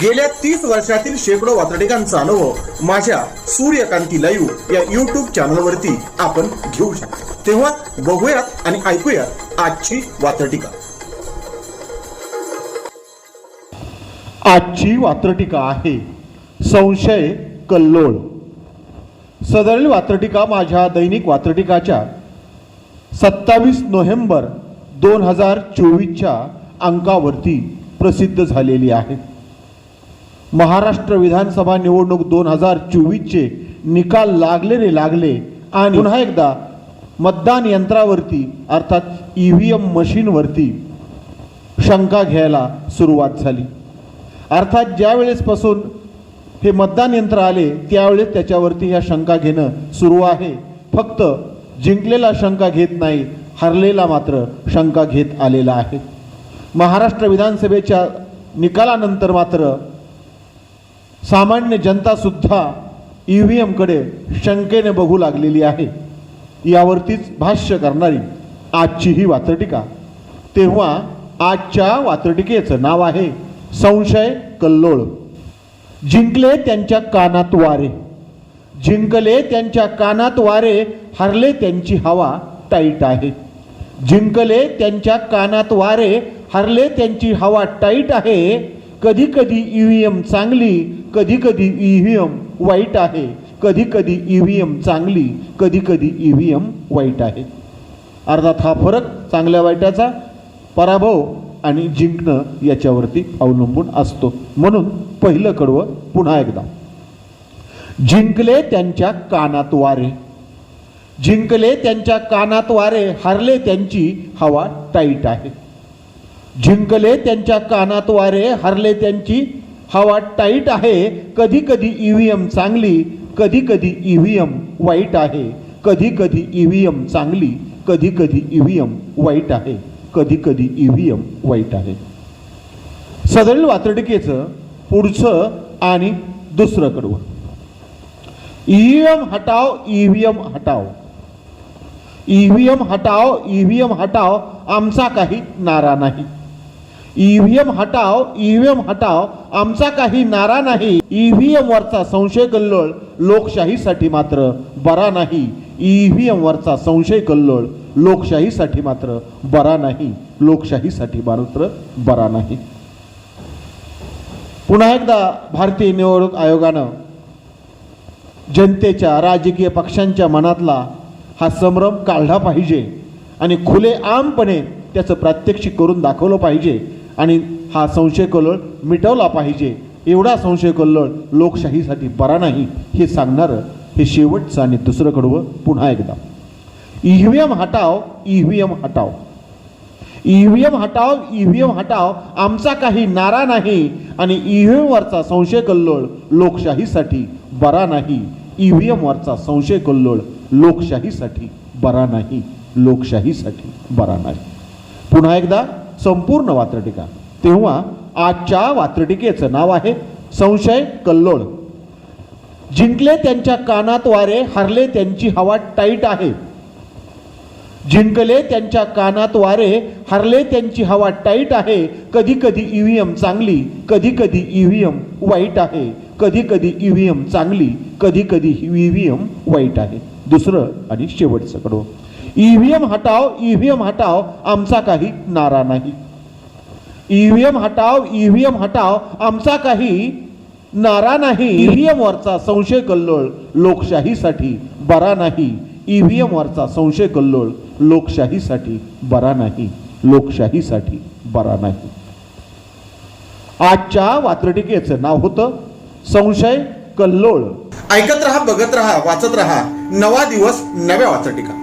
गेल्या तीस वर्षातील शेकडो वातडिकांचा अनुभव माझ्या सूर्यकांती लाईव्ह या युट्यूब चॅनलवरती आपण घेऊ शकतो. तेव्हा बघूयात आणि ऐकूयात आजची वातडिका आजची वात्रटिका आहे संशय कल्लोळ. सदरील वात्रटिका माझ्या दैनिक वात्रटिकाच्या सत्तावीस नोव्हेंबर दोन हजार चोवीसच्या अंकावरती प्रसिद्ध झालेली आहे. महाराष्ट्र विधानसभा निवडणूक दोन हजार चोवीसचे निकाल लागले रे लागले. आणि पुन्हा एकदा मतदान यंत्रावरती अर्थात ई व्ही एम मशीनवरती शंका घ्यायला सुरुवात झाली. अर्थात ज्या वेळेसपासून हे मतदान यंत्र आले त्यावेळेस त्याच्यावरती ह्या शंका घेणं सुरू आहे. फक्त जिंकलेला शंका घेत नाही हरलेला मात्र शंका घेत आलेला आहे. महाराष्ट्र विधानसभेच्या निकालानंतर मात्र सामान्य जनतासुद्धा ई व्ही एमकडे शंकेने बघू लागलेली आहे. यावरतीच भाष्य करणारी आजची ही वात्रटिका. तेव्हा आजच्या वात्रटिकेचं नाव आहे संशय कल्लोळ. जिंकले त्यांच्या कानात वारे. जिंकले त्यांच्या कानात वारे हरले त्यांची हवा टाईट आहे. जिंकले त्यांच्या कानात वारे हरले त्यांची हवा टाईट आहे. कधी कधी ई व्ही एम चांगली कधी कधी ई व्ही एम वाईट आहे कधी कधी ई व्ही एम चांगली कधी कधी ई व्ही एम वाईट आहे. अर्थात हा फरक चांगल्या वाईटाचा पराभव आणि जिंकणं याच्यावरती अवलंबून असतो. म्हणून पहिलं कडवं पुन्हा एकदा. जिंकले त्यांच्या कानात वारे. जिंकले त्यांच्या कानात वारे हरले त्यांची हवा टाईट आहे. जिंकले त्यांच्या कानात वारे हरले त्यांची हवा टाईट आहे. कधी कधी ई व्ही एम चांगली कधी कधी ई व्ही एम वाईट आहे. कधी कधी ई व्ही एम चांगली कधी कधी ई व्ही एम वाईट आहे. कधी कधी ई व्ही एम वाईट आहे. सदरील वात्रटिकेचं पुढचं आणि दुसरं कडवं. ई व्ही एम हटाव ई व्ही एम हटाव. ई व्ही एम हटाव ई व्ही एम हटाव आमचा काही नारा नाही. ई व्ही एम हटाव ई व्ही एम हटाव आमचा काही नारा नाही. ई व्ही एम वरचा संशय कल्लोळ लोकशाहीसाठी मात्र बरा नाही. ई व्ही वरचा संशय कल्लोळ लोकशाहीसाठी मात्र बरा नाही. लोकशाहीसाठी मात्र बरा नाही. पुन्हा एकदा भारतीय निवडणूक आयोगानं जनतेच्या राजकीय पक्षांच्या मनातला हा संभ्रम काढला पाहिजे आणि खुलेआमपणे त्याचं प्रात्यक्षिक करून दाखवलं पाहिजे. आणि हा संशय कल्लोळ मिटवला पाहिजे. एवढा संशय कल्लोळ लोकशाहीसाठी बरा नाही हे सांगणारं हे शेवटचं आणि दुसरं कडवं पुन्हा एकदा. ईव्हीएम हटाव ई व्ही हटाव ईव्हीएम हटाव ई व्ही हटाव आमचा काही नारा नाही आणि ईव्हीएमवरचा संशय कल्लोळ लोकशाहीसाठी बरा नाही. ई व्ही संशय कल्लोळ लोकशाहीसाठी बरा नाही. लोकशाहीसाठी बरा नाही. पुन्हा एकदा संपूर्ण वात्रटिका. तेव्हा आजच्या वात्रटिकेचं नाव आहे संशय कल्लोळ. जिंकले त्यांच्या कानात वारे हरले त्यांची हवा टाईट आहे. जिंकले त्यांच्या कानात वारे हरले त्यांची हवा टाईट आहे. कधी कधी ईव्हीएम चांगली कधी कधी ईव्हीएम वाईट आहे. कधी कधी ईव्हीएम चांगली कधी कधी ईव्हीएम वाईट आहे. दुसरं आणि शेवटचं कडो ईव्हीएम हटाव ईव्हीएम हटाव आमचा काही नारा नाही. ईव्हीएम हटाव ईव्हीएम हटाव आमचा काही नारा नाही. ईव्हीएम वरचा संशय कल्लोळ लोकशाहीसाठी बरा नाही. ईव्हीएम वरचा संशय कल्लोळ लोकशाहीसाठी बरा नाही. लोकशाहीसाठी बरा नाही. आजच्या वात्रटिकेचं नाव होतं संशय कल्लोळ. ऐकत रहा बघत रहा वाचत रहा. नवा दिवस नव्या वाचटिका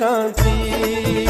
कांसी